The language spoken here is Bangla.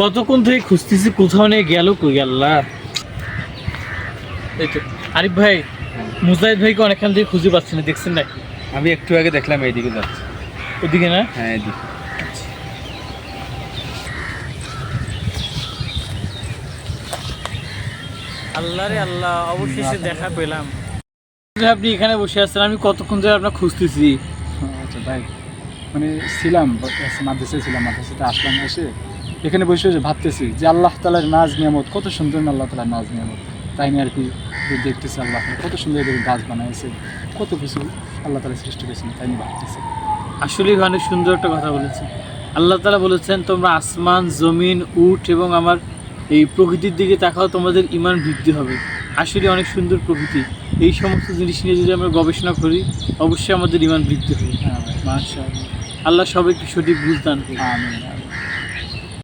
কতক্ষণ থেকে খুঁজতেছি কোথাও নিয়ে গেল কই আল্লাহ? এই তো। আরিফ ভাই মুজাহিদ ভাইকে অনেকক্ষণ থেকে খুঁজে পাচ্ছি না দেখছেন না? আমি একটু আগে দেখলাম এইদিকে যাচ্ছে। ওদিকে না? হ্যাঁ এইদিকে। আল্লাহ রে আল্লাহ অবশেষে দেখা পেলাম। আপনি এখানে বসে আছেন আমি কতক্ষণ ধরে আপনার খুঁজতেছি? আচ্ছা ভাই মানে ছিলাম মাদ্রাসায় ছিলাম মাদ্রাসাতে আসলাম এসে এখানে বসে বসে ভাবতেছি যে আল্লাহ তালার নাজ নিয়ামত কত সুন্দর না আল্লাহ তালার নাজ নিয়ামত। তাই নিয়ে আর কি দেখতেছি আল্লাহ কত সুন্দর এদের গাছ বানাইছে কত কিছু আল্লাহ তালা সৃষ্টি করেছেন তাই নিয়ে ভাবতেছি। আসলে অনেক সুন্দর একটা কথা বলেছেন। আল্লাহ তালা বলেছেন তোমরা আসমান জমিন উট এবং আমার এই প্রকৃতির দিকে তাকাও তোমাদের ইমান বৃদ্ধি হবে। আসলে অনেক সুন্দর প্রকৃতি। এই সমস্ত জিনিস নিয়ে যদি আমরা গবেষণা করি অবশ্যই আমাদের ইমান বৃদ্ধি হবে। হ্যাঁ মাশাআল্লাহ। আল্লাহ সবাইকে সঠিক বুঝদান করুন।